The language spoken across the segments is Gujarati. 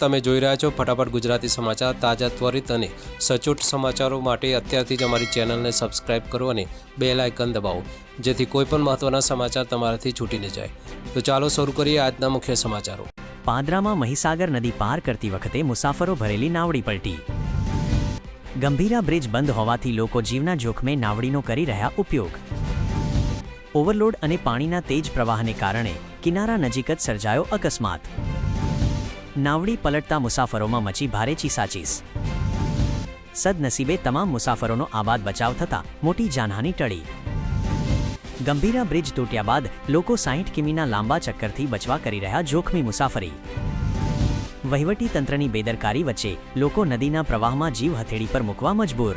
તમે જોઈ રહ્યા છો ફટાફટ ગુજરાતી સમાચાર તાજા ત્વરિત અને સચોટ સમાચારો માટે અત્યારથી જ અમારી ચેનલને સબસ્ક્રાઇબ કરો અને બે લાયકન દબાવો, જેથી કોઈપણ મહત્વના સમાચાર તમારાથી છૂટી ન જાય. તો ચાલો શરૂ કરીએ આજના મુખ્ય સમાચારો. પાદરામાં મહીસાગર નદી પાર કરતી વખતે મુસાફરો ભરેલી નાવડી પલટી. ગંભીરા બ્રિજ બંધ હોવાથી લોકો જીવના જોખમે નાવડીનો કરી રહ્યા ઉપયોગ. ઓવરલોડ અને પાણીના તેજ પ્રવાહને કારણે કિનારા નજીક જ સર્જાયો અકસ્માત. નાવડી પલટતા મુસાફરોમાં મચી ભારે ચીસાચીસ. સદનસીબે તમામ મુસાફરોનો આબાદ બચાવ થતાં મોટી જાનહાની ટળી. ગંભીરા બ્રિજ તૂટ્યા બાદ લોકો સાહીઠ કિમીના લાંબા ચક્કરથી બચવા કરી રહ્યા જોખમી મુસાફરી. વહીવટી તંત્રની બેદરકારી વચ્ચે લોકો નદીના પ્રવાહમાં જીવ હથેળી પર મૂકવા મજબૂર.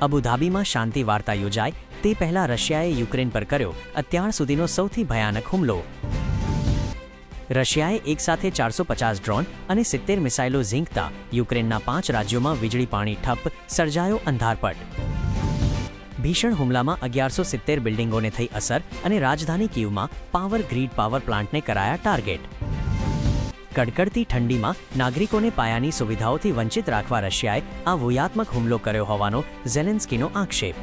અબુધાબીમાં શાંતિ વાર્તા યોજાય તે પહેલા રશિયાએ યુક્રેન પર કર્યો અત્યાર સુધીનો સૌથી ભયાનક હુમલો. રશિયાએ એકસાથે ચારસો પચાસ ડ્રોન અને સિત્તેર મિસાઇલો ઝીંકતા યુક્રેનના પાંચ રાજ્યોમાં વીજળી પાણી ઠપ સર્જાયો અંધારપટ. ભીષણ હુમલામાં અગિયારસો સિત્તેર બિલ્ડિંગોને થઈ અસર અને રાજધાની કીવમાં પાવર ગ્રીડ પાવર પ્લાન્ટને કરાયા ટાર્ગેટ. કડકડતી ઠંડીમાં નાગરિકોને પાયાની સુવિધાઓથી વંચિત રાખવા રશિયાએ આ વ્યૂહાત્મક હુમલો કર્યો હોવાનો ઝેલેન્સ્કીનો આક્ષેપ.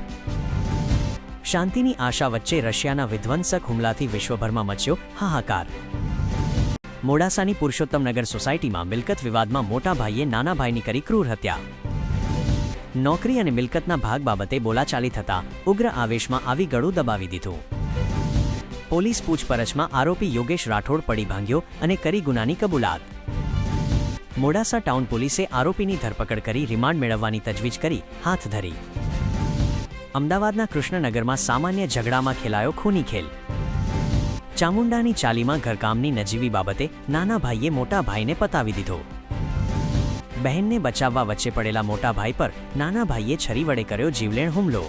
શાંતિની આશા વચ્ચે રશિયાના વિધ્વંસક હુમલાથી વિશ્વભરમાં મચ્યો હાહાકાર. મોડાસાની પુરુષોત્તમનગર સોસાયટીમાં મિલકત વિવાદમાં મોટા ભાઈએ નાના ભાઈની કરી ક્રૂર હત્યા. નોકરી અને મિલકતના ભાગ બાબતે બોલાચાલી થતા ઉગ્ર આવેશમાં આવી ગળું દબાવી દીધું. પોલીસ પૂછપરછમાં આરોપી યોગેશ રાઠોડ પડી ભાંગ્યો અને કરી ગુનાની કબૂલાત. મોડાસા ટાઉન પોલીસે આરોપીની ધરપકડ કરી રિમાન્ડ મેળવવાની તજવીજ કરી હાથ ધરી. અમદાવાદના કૃષ્ણનગરમાં સામાન્ય ઝઘડામાં ખેલાયો ખૂની ખેલ. ચામુંડાની ચાલીમાં ઘરકામની નજીવી બાબતે નાના ભાઈએ મોટા ભાઈને પતાવી દીધો. બહેનને બચાવવા વચ્ચે પડેલા મોટા ભાઈ પર નાના ભાઈએ છરી વડે કર્યો જીવલેણ હુમલો.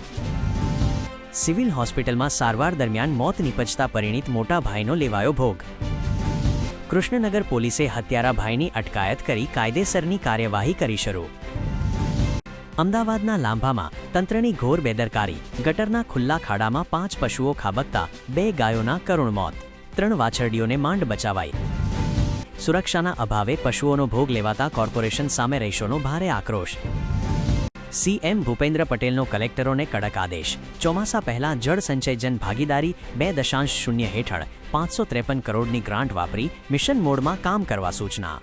સિવિલ હોસ્પિટલમાં સારવાર દરમિયાન મોત નિપજતા પરિણીત મોટા ભાઈનો લેવાયો ભોગ. કૃષ્ણનગર પોલીસે હત્યારા ભાઈની અટકાયત કરી કાયદેસરની કાર્યવાહી કરી શરૂ. અમદાવાદના લાંભામાં તંત્રની ઘોર બેદરકારી, ગટરના ખુલ્લા ખાડામાં પાંચ પશુઓ ખાબકતા બે ગાયોના કરુણ મોત. ત્રણ વાછરડીઓને માંડ બચાવાઈ. સુરક્ષાના અભાવે પશુઓનો ભોગ લેવાતા કોર્પોરેશન સામે રહીશોનો ભારે આક્રોશ. સીએમ ભૂપેન્દ્ર પટેલનો કલેક્ટરોને કડક આદેશ. ચોમાસા પહેલા જળ સંચયજન ભાગીદારી બે દશાંશ શૂન્ય હેઠળ પાંચસો ત્રેપન કરોડની ગ્રાન્ટ વાપરી મિશન મોડમાં કામ કરવા સૂચના.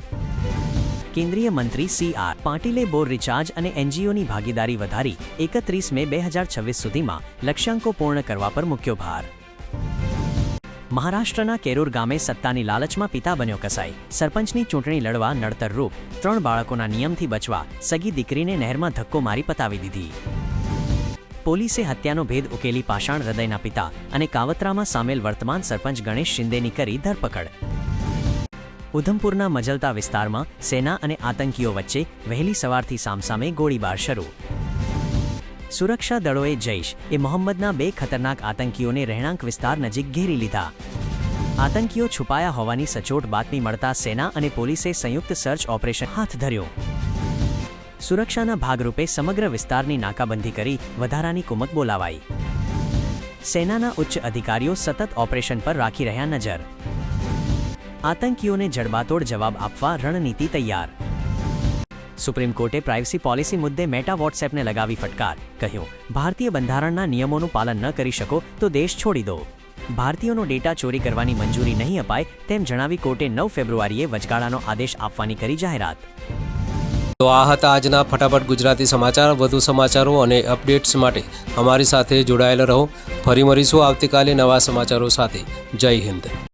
કેન્દ્રીય મંત્રી સી આર પાટીલે બોર રિચાર્જ અને એનજીઓની ભાગીદારી વધારી એકત્રીસ મે બે હજાર છવ્વીસ સુધીમાં લક્ષ્યાંકો પૂર્ણ કરવા પર મૂક્યો ભાર. મહારાષ્ટ્રના કેરૂર ગામે સત્તાની લાલચમાં પિતા બન્યો કસાઈ. સરપંચની ચૂંટણી લડવા નડતર રૂપ ત્રણ બાળકોના નિયમથી બચવા સગી દીકરીને નહેરમાં ધક્કો મારી પતાવી દીધી. પોલીસે હત્યાનો ભેદ ઉકેલી પાષાણ હૃદયના પિતા અને કાવતરામાં સામેલ વર્તમાન સરપંચ ગણેશ શિંદેની કરી ધરપકડ. ઉધમપુરના મજલતા વિસ્તારમાં સેના અને આતંકીઓ વચ્ચે વહેલી સવારથી સામસામે ગોળીબાર શરૂ. સુરક્ષા દળોએ જૈશ એ મોહમ્મદના બે ખતરનાક આતંકીઓને રહેણાંક વિસ્તાર નજીક ઘેરી લીધા. આતંકીઓ છુપાયા હોવાની સચોટ બાતમી મળતા સેના અને પોલીસે સંયુક્ત સર્ચ ઓપરેશન હાથ ધર્યું. સુરક્ષાના ભાગરૂપે સમગ્ર વિસ્તારની નાકાબંધી કરી વધારાની કુમક બોલાવાઈ. સેનાના ઉચ્ચ અધિકારીઓ સતત ઓપરેશન પર રાખી રહ્યા નજર. આતંકીઓને જડબાતોડ જવાબ આપવા રણનીતિ તૈયાર. સુપ્રીમ કોર્ટે પ્રાઇવસી પોલિસી મુદ્દે મેટા વોટ્સએપને લગાવી ફટકાર. કહ્યું, ભારતીય બંધારણના નિયમોનું પાલન ન કરી શકો તો દેશ છોડી દો. ભારતીયોનો ડેટા ચોરી કરવાની મંજૂરી નહીં અપાય તેમ જણાવી કોર્ટે નવ ફેબ્રુઆરીએ વચગાળાનો આદેશ આપવાની કરી જાહેરાત. તો આ હતા આજના ફટાફટ ગુજરાતી સમાચાર. વધુ સમાચારો અને અપડેટ્સ માટે અમારી સાથે જોડાયેલા રહો. ફરી મળીશું આવતીકાલે નવા સમાચારો સાથે. જય હિન્દ.